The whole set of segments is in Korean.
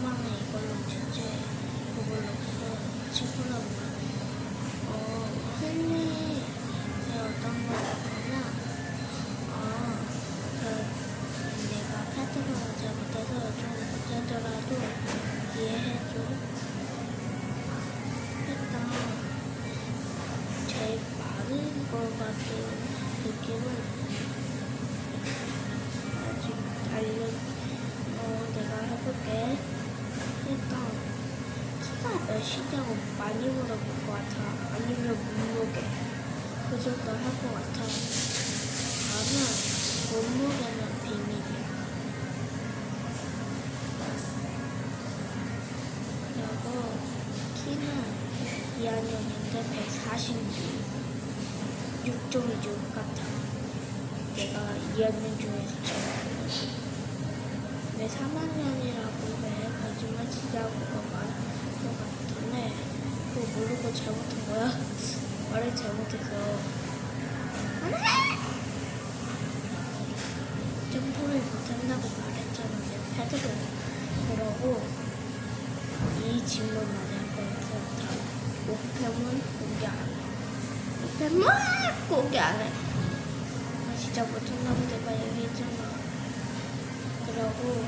오랜만에 이걸로 주제 그걸로써 친구랑 어 2학년인데 146 6.6 같아. 내가 2학년 중에서 제일 왜 3학년이라고 왜 거짓말 치자고 말할 것 같은데 그거 모르고 잘못한 거야? 말을 안돼! 점프를 못한다고 말했잖아. 패드로 그러고. 이 질문만 목표는 공개 안 해. 목표는 공개 안 해. 나 진짜 못한다고 내가 얘기했잖아. 그러고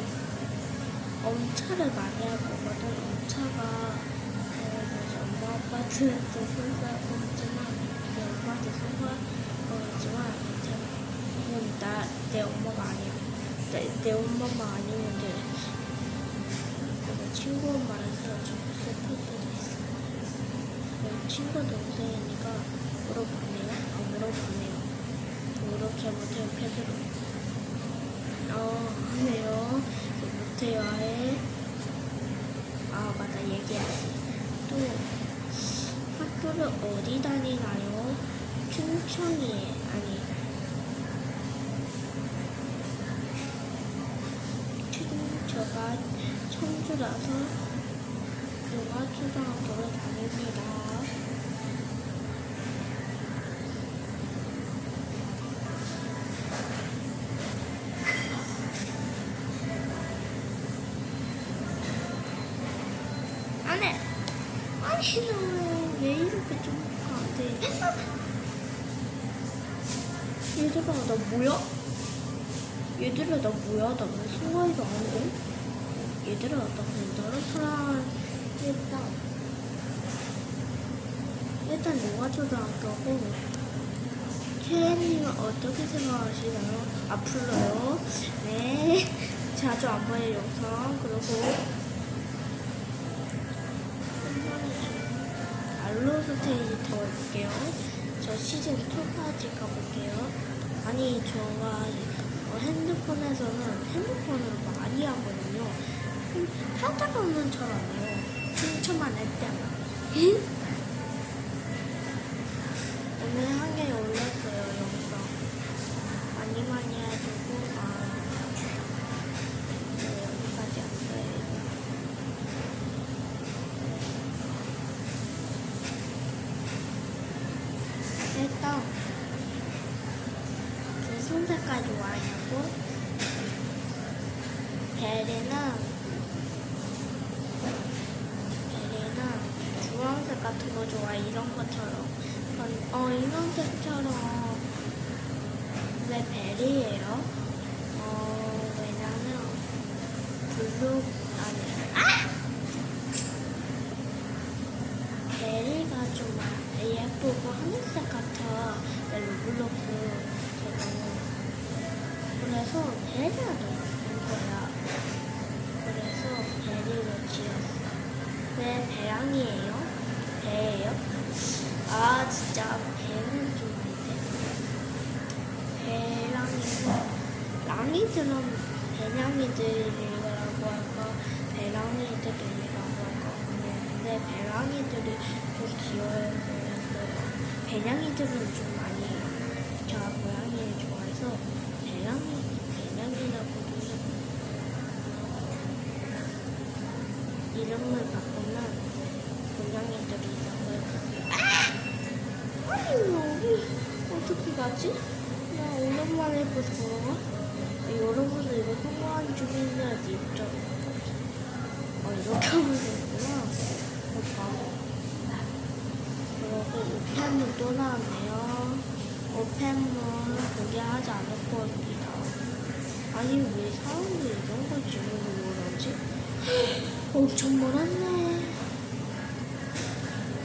엄차를 많이 할 거거든. 엄차가 어, 뭐지 엄마 아빠한테 손갈 거지만 내 엄마한테 손갈 거지만 이건 나내 엄마가 아니야. 내, 내 엄마만 아니면 돼. 친구 슬플 수도 있어. 그리고 친구 동생이니까 물어보네요. 아 물어보네요. 이렇게 못해요 패드로. 어 하네요. 못해요 아예. 아 맞다 얘기하지. 또 학교를 어디 다니나요? 춘천이에 아니 춘저가 청주라서 용화초등학교를 다닙니다. 아니, 너왜 이렇게 좀안 돼? 얘들아, 나 뭐야? 얘들아, 나 뭐야? 나 무슨 말도 안 돼? 얘들아, 나 그냥 너랑 사랑 일단 일단 용화초등학교고 케이님은 어떻게 생각하시나요? 앞으로요? 네 자주 안 봐요 영상 그리고 알로 스테이지 더 올게요. 저 시즌 2까지 가볼게요. 아니 저가 어, 핸드폰에서는 핸드폰을 많이 하거든요. 음, 하다가는 잘안 해요. 훔쳐만 할 때만 오늘 한개 올렸어요 영상 많이 많이 해주고 아 네, 여기까지 왔어요 일단 무슨 색깔 좋아하냐고 베리는 베리는 주황색 같은 거 좋아해 이런 것처럼 어 이런 색처럼 왜 베리예요? 어 왜냐면 블루 아니 아! 베리가 좀 예쁘고 하늘색 같아 내 로블록스 그래서 베리가 너 랑이들은 배냥이들이라고 할까 배랑이들이라고 할까 근데 배랑이들이 좀 귀여워서 그랬어요. 배냥이들은 좀 많이 제가 고양이를 좋아해서 배랑이 배냥이라고 부르고 이름을 나왔네요. 오펜문 공개하지 않을 겁니다. 아니 왜 사람들이 이런 걸 주문을 그러지? 엄청 멀었네.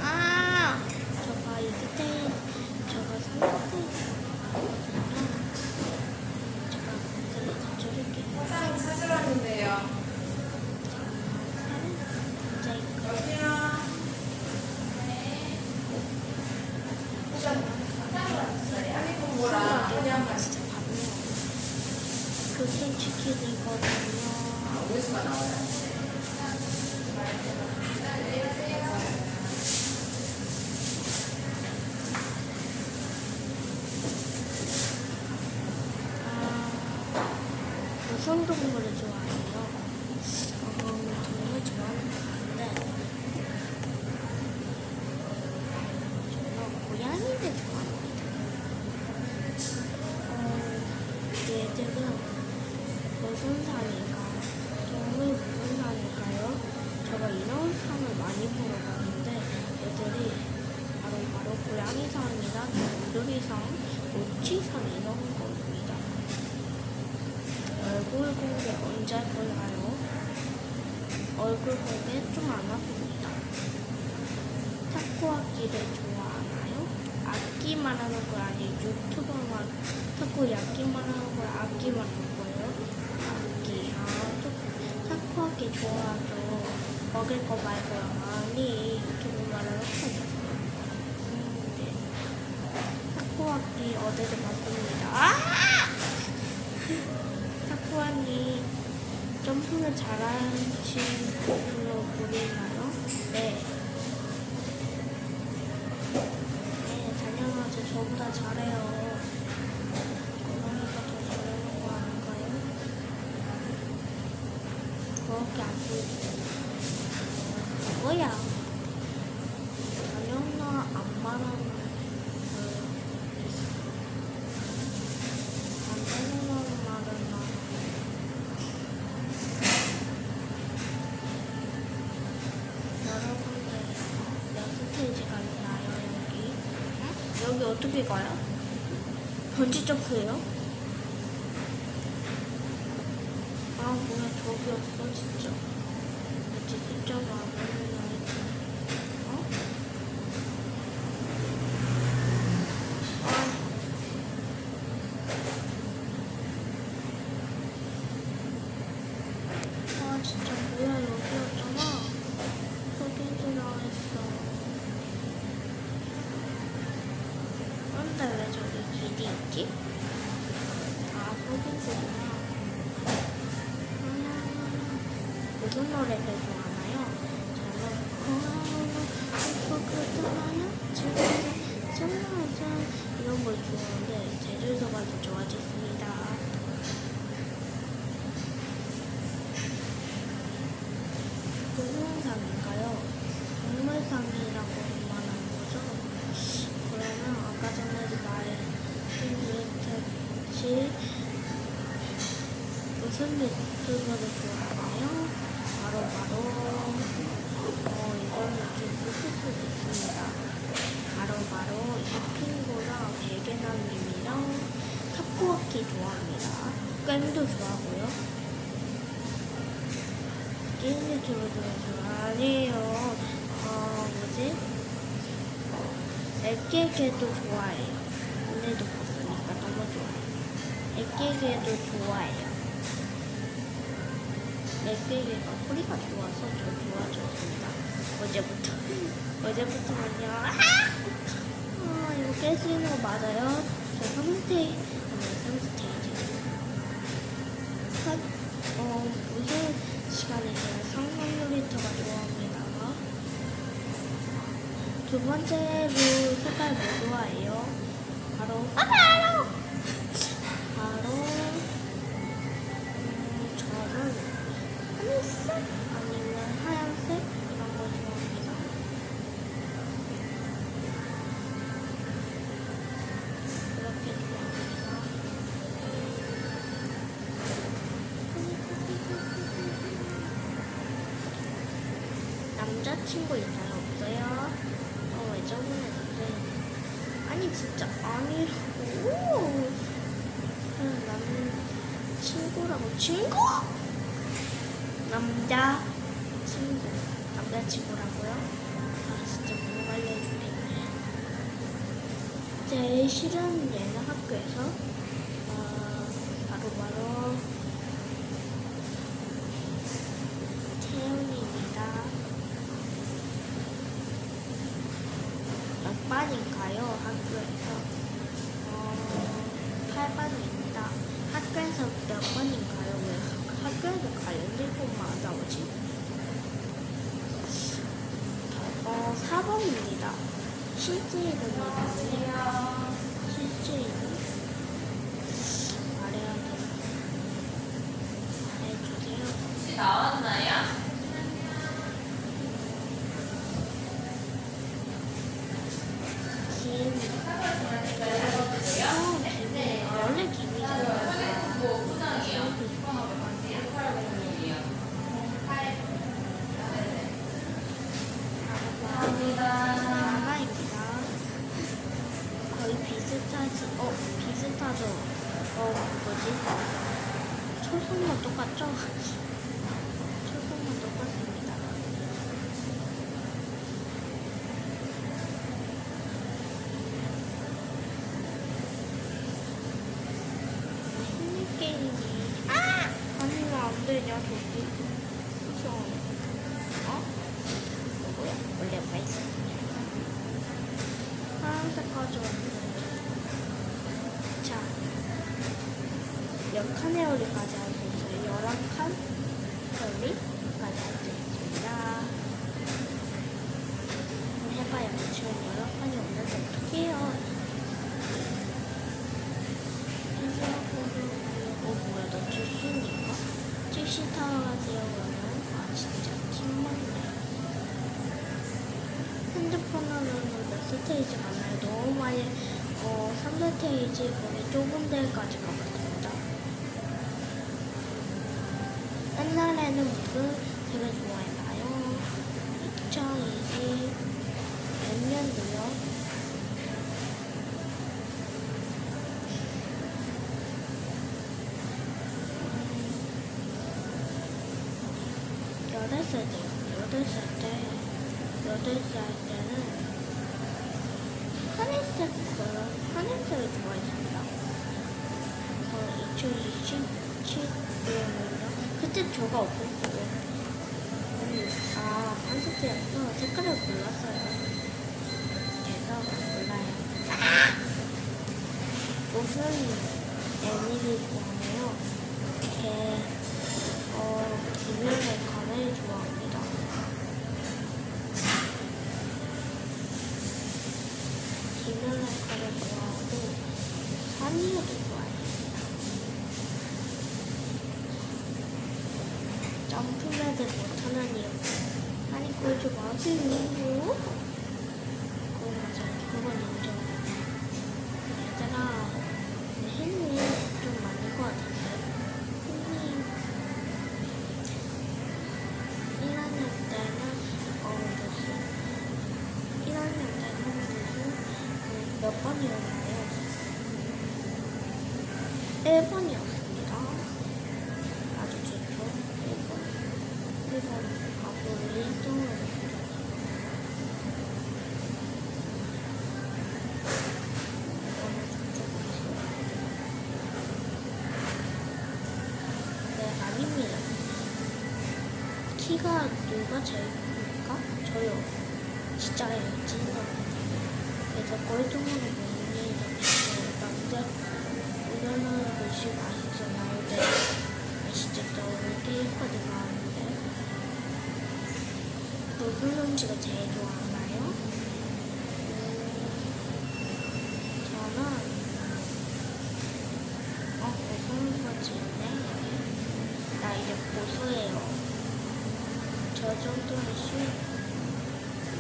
아! 저가 이 끝에 저가 상태 제가 그래 가져올게요. 사장님 찾으라는데요. 진짜 이거 여기요. 아니 뭐라 그냥 진짜 밥이요. 그게 치킨이거든요. 어디서 나와요? 아, 무슨 동물을 좋아해요? 어, 동물 좋아하는 건데 저는 고양이를 좋아합니다. 어, 얘들은 무슨 상인가? 동물 무슨 상일까요? 제가 이런 상을 많이 물어봤는데 얘들이 바로 바로 고양이상이나 동물이상, 모치상 이런 겁니다. 얼굴 공개 언제 볼까요? 얼굴 공개 좀 안 아픕니다. 타코야끼를 좋아하나요? 악기만 하는 거 아니 유튜버만 타코야끼만 악기 아 타- 타코야끼 좋아하죠. 먹을 거. 아니 유튜브만 하는 거 음, 네. 타코야끼 어제도 봤습니다. 아! 타쿠아님 점프를 잘하시는 걸로 보이나요? 네. 네, 당연하죠. 저보다 잘해요. 고양이가 더 잘하는 거 아닌가요? 그렇게 안 보이죠. 뭐야? 당연나 안 말하는 어떻게 가요? 번지 점프예요? 아 뭐야 저기 없어 진짜. 이제 진짜 가면 어? 아. 아 진짜 뭐야 여기였잖아 속이기로 했어 근데 왜 저기 길이 있지? 아 속이기구나 음, 무슨 노래를 좋아하나요? 저는 고마워 예쁘게 지금 정말 이런 걸 좋아하는데 제주도가 더 좋아졌습니다 무슨 상인가요? 동물상이라고 말하는 거죠? 그러면 아까 전에 말했듯이 무슨 유튜버를 좋아하나요? 어 이거는 좀 웃을 수도 있습니다. 바로 바로 이핑고랑 베개나님이랑 타코와키 좋아합니다. 꽹도 좋아하고요. 게임 유튜브 좋아해서 아니에요. 어, 뭐지? 애깨개도 좋아해요. 오늘도 봤으니까 너무 좋아해요. 애깨개도 좋아해요. 애깨개가 소리가 좋아서 저 좋아졌습니다. 어제부터. 어제부터는요. 아! 아, 이거 있는 거 맞아요? 저 3스테이지, 아니, 3스테이지. 어, 무슨 시간에 제가 상상 놀이터가 좋아합니다. 두 번째로 색깔 뭐 좋아해요? 친구 있나요? 없어요? 어, 왜 저번에? 아니, 진짜 아니라고. 나는 친구라고. 친구? 남자 친구. 남자친구라고요? 아, 진짜 못 알려주겠네. 제일 싫은 얘는 학교에서, 어, 바로바로, 태훈입니다. 몇 반인가요? 학교에서? 어, 8반입니다. 학교에서 몇 번인가요? 왜 학- 학교에서 관련일본만 나오지? 어, 4번입니다. 실제 이름이 뭐예요? 실제 이름? 말해야 돼. 말해주세요. 혹시 나왔나요? 김. 어, 김이에요. 원래 김이잖아요. 뭐 부장이요? 1806이요. 마마입니다. 거의 비슷하지, 어, 비슷하죠? 어, 뭐지? 초성만 똑같죠? 초성만 똑같습니다. 힘든 게임이. 아! 아니, 왜안 되냐, 저기. 그쵸? 어? 뭐야? 원래 가 있어. 파란색 가져왔는데. 자, 몇 칸의 오리까지 할수 있어요? 11칸? 오리까지 할수 있습니다. 해봐요. 지금 11칸이 없는데 어떡해요? 어, 뭐야, 너 출신인가? 가세요, 그러면? 아, 진짜 킹맞네. 핸드폰으로는 몇 스테이지 가나요? 너무 많이, 어, 3스테이지 거기 좁은 데까지 가 옛날에는 무슨 되게 좋아했나요? 2020 몇 년도요? 여덟 살 때, 여덟 살 때, 여덟 살 때는 하늘색 하늘색을 좋아했습니다. 어, 2027년이요? 그때 저가 없었어요. 음, 아, 때였어. 색깔을 몰랐어요. 그래서 몰라요. 무슨 애니를 좋아해요? 개, 어, 김연의 감을 좋아합니다. 김연의 감을 좋아하고, 산이유도 좋아합니다. 못하는 이유. 아니, 그걸 좀 마세요. 그건 맞아. 그건 인정. 키가 누가 제일 큽니까? 저요. 진짜. 그래서 꼴등으로 보니 남자 오늘은 글씨 아시잖아요. 네. 아시죠? 저 오늘 게임까지 나왔는데 무슨 음식을 제일 좋아하나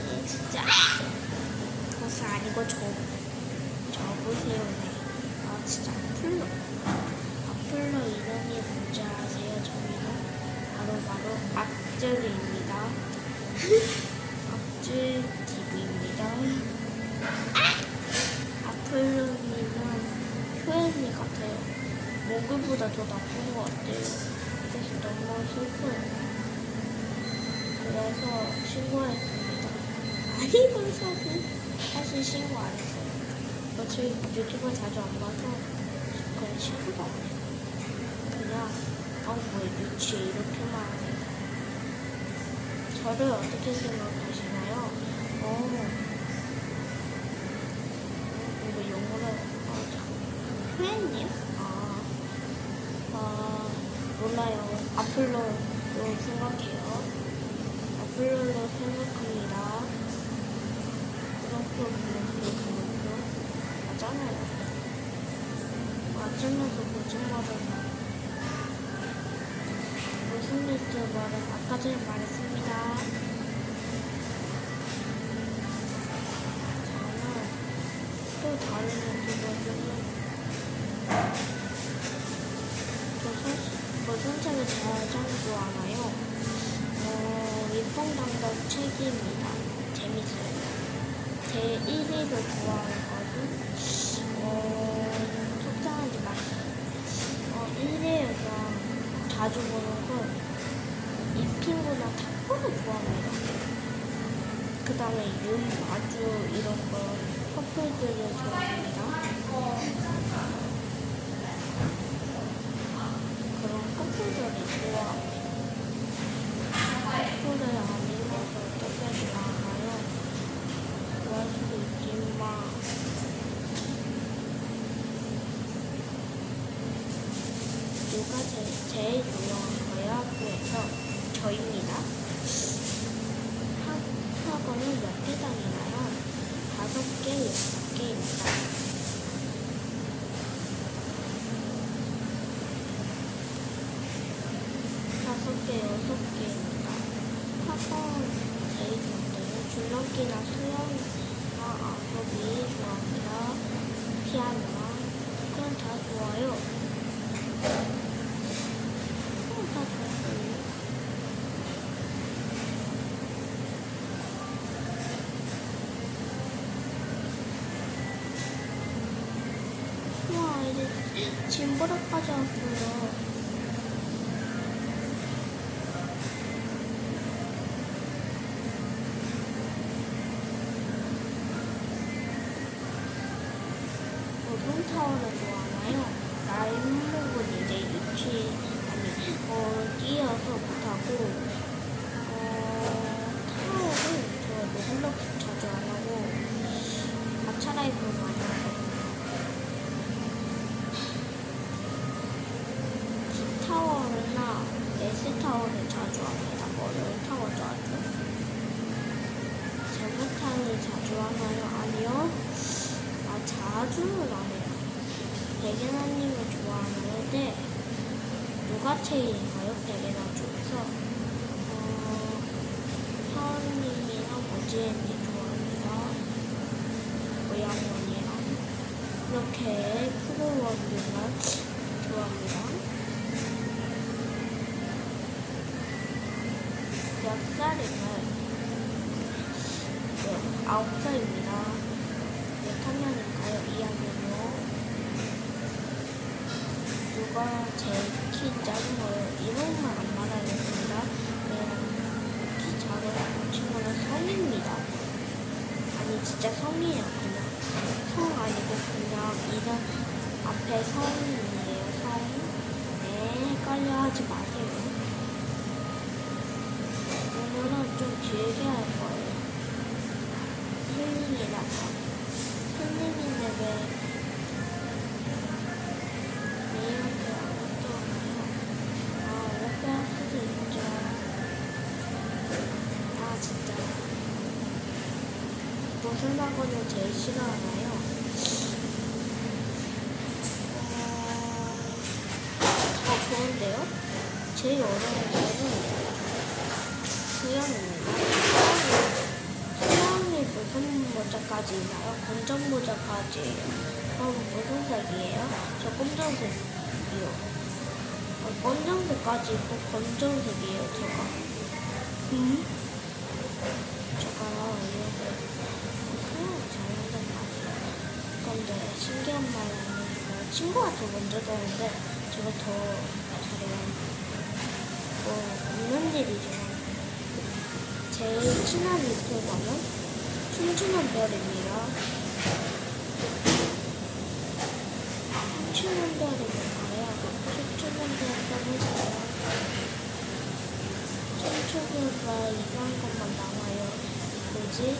예, 진짜 그것은 아니고 저 저보세요. 네. 아 진짜 풀로 악플로 이름이 뭔지 아세요? 저희는 바로 바로 악질입니다. 악질 TV입니다. 악플로님은 표현이 같아요. 목을보다 더 나쁜 것 같아요. 그래서 너무 슬퍼요. 그래서 신고했습니다. 아니, 벌써는 사실 신고 안 했어요. 저 저희 유튜브 자주 안 봐서 그냥 신고도 안 해요. 그냥, 어, 뭐, 유치, 이렇게만 해요. 저를 어떻게 생각하시나요? 어, 이거 영어로, 어, 참, 회원님? 아, 아, 몰라요. 앞으로로 생각해요. 앞으로로 생각합니다. 그렇게 그렇게 맞잖아요. 맞으면서 거짓말을 무슨 유튜버를 아까 전에 말했습니다. 저는 또 다른 유튜버들은 저 사실 뭐 산책을 가장 좋아하나요? 어, 위풍당당 책입니다. 재밌어요. 제 1위를 좋아하는 것은 어, 속상하지 마세요. 어, 1위에서 자주 보는 건 이핑구나 탁구를 좋아합니다. 그 다음에 유이 마주 이런 거 커플들을 좋아합니다. 그런 커플들이 좋아합니다. 커플을 아니면서 어떻게 좋아하나요? 좋아할 수도 있지만 누가 제일, 제일 조용한가요? 학교에서 저입니다. 학, 학원은 몇 개 다니나요? 다섯 개, 여섯 개입니다. 다섯 개, 여섯 개입니다. 학원 제일 좋은데요. 줄넘기나 수영이나 아소비 좋아합니다. 피아노랑 그건 다 좋아요. 그건 다 좋아요. 와 이제 짐버릇까지 왔어요. 타워를 좋아하나요? 날목은 이제 유치 아니 어 뛰어서 못하고 어 타워를 저 로블록스 자주 안 하고 마차라이브 많이 하거든요. T타워나 S타워를 자주 합니다. 어려운 타워 자주. 제모타를 자주 하나요? 아니요. 아, 자주는 안 해요. 백예나님을 좋아하는데, 누가 제일인가요? 백예나 중에서? 어, 서은님이랑 오지혜님 좋아합니다. 고양원이랑. 이렇게 프로원들만 좋아합니다. 몇 살이면? 네, 아홉 살입니다. 몇 학년인가요? 2학년이요. 누가 제일 키 작은 거예요? 이름만 안 말하겠습니다. 네, 키 작은 친구는 성입니다. 아니, 진짜 성이에요, 그냥. 성 아니고 그냥 이름 앞에 성이에요, 성. 네, 헷갈려 하지 마세요. 오늘은 좀 길게 할 거예요. 힐링이라서. 힐링인데 왜, 왜 이렇게 안 했잖아요. 아, 이렇게 할 수도 있죠. 아, 진짜. 학원을 제일 싫어하나요? 어, 다 좋은데요? 제일 어려운 거는 수영입니다. 수영이 무슨 모자까지 있나요? 검정 모자까지예요. 그럼 무슨 색이에요? 저 검정색이요. 어, 검정색까지 있고 검정색이에요, 제가. 음? 제가 이렇게 수영을 잘한단 말이에요. 근데 신기한 말은 아니지만 친구한테 먼저 되는데 제가 더 잘해요. 뭐 없는 일이지만 제일 친한 유튜버는 춤추는 별입니다. 춤추는 별이 뭔가요? 춤추는 별 써보세요. 춤추는 별 이상한 것만 나와요. 뭐지?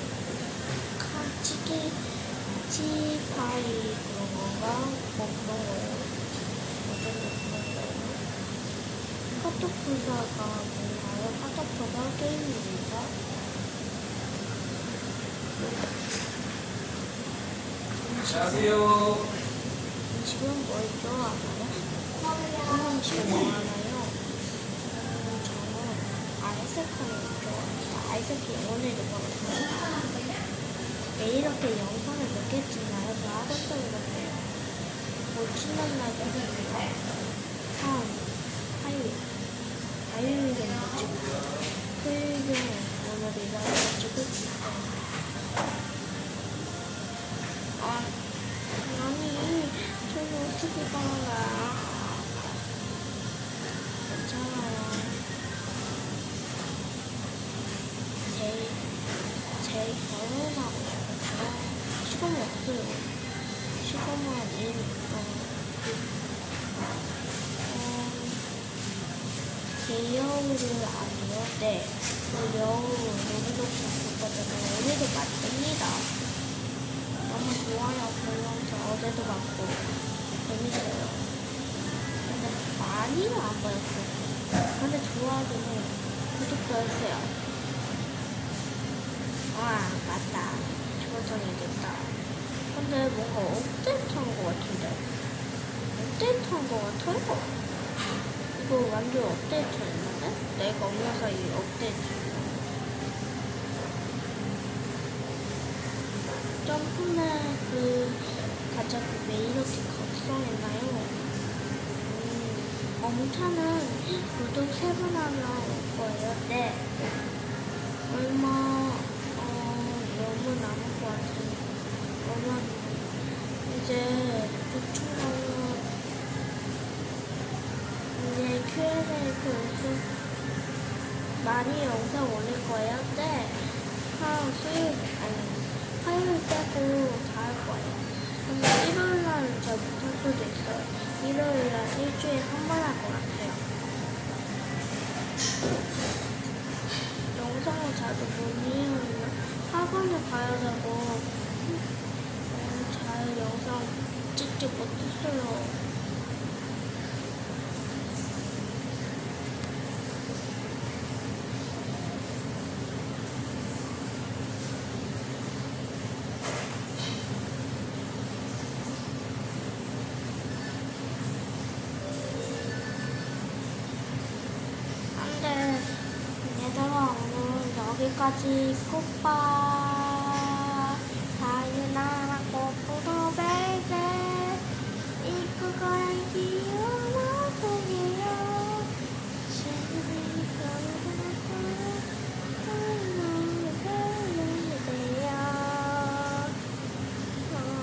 카치기 치파이 그런 건가? 뭐 그런 거예요. 거예요. 카톡부사가 뭔가요? 카톡부사 게임입니다. 안녕하세요. 지금 뭐 있죠? 알아요? 저는 지금 뭐 알아요? 음, 저는 아이스크림 좋아해요. 아이스크림 오늘 먹었어요. 왜 이렇게 영상을 몇 개 찍나요? 저 학원 때문에 뭐 친한 날 때문에 한 화요일 토요일에 오늘 일어나서 찍고 있어요. 아, 아니, 저는 어떻게 가나. 괜찮아요. 제일, 제일 결혼하고 싶어요. 시간이 없어요. 개여울을 아니요? 네. 그 여울, 여기도 봤었거든요. 오늘도 맞습니다. 너무 좋아요. 보면서 어제도 봤고 재밌어요. 근데 많이는 안 보였어요. 근데 좋아하긴 해요. 구독도 했어요. 와 맞다. 조정이 됐다. 근데 뭔가 업데이트 한 것 같은데. 업데이트 한 것 같아요. 이거 완전 업데이트 했는데? 내가 없는 사이 업데이트. 점프맨 그 가짜 그왜 이렇게 각성했나요? 음, 엄차는 구독 세번 하면 올 거예요. 네. 얼마 어 너무 남은 것 같아요. 얼마 이제 6천 원 이제 Q&A 그 많이 영상 올릴 거예요. 네. 한 수요일 아니 화요일 빼고 다 할 거예요. 근데 일요일 날은 잘 못할 수도 있어요. 일요일 날 일주일에 한 번 할 것 같아요. 영상을 자주 못 이용하면 학원에 가야 되고 음, 잘 영상 찍지 못했어요. 여기까지. 굿바이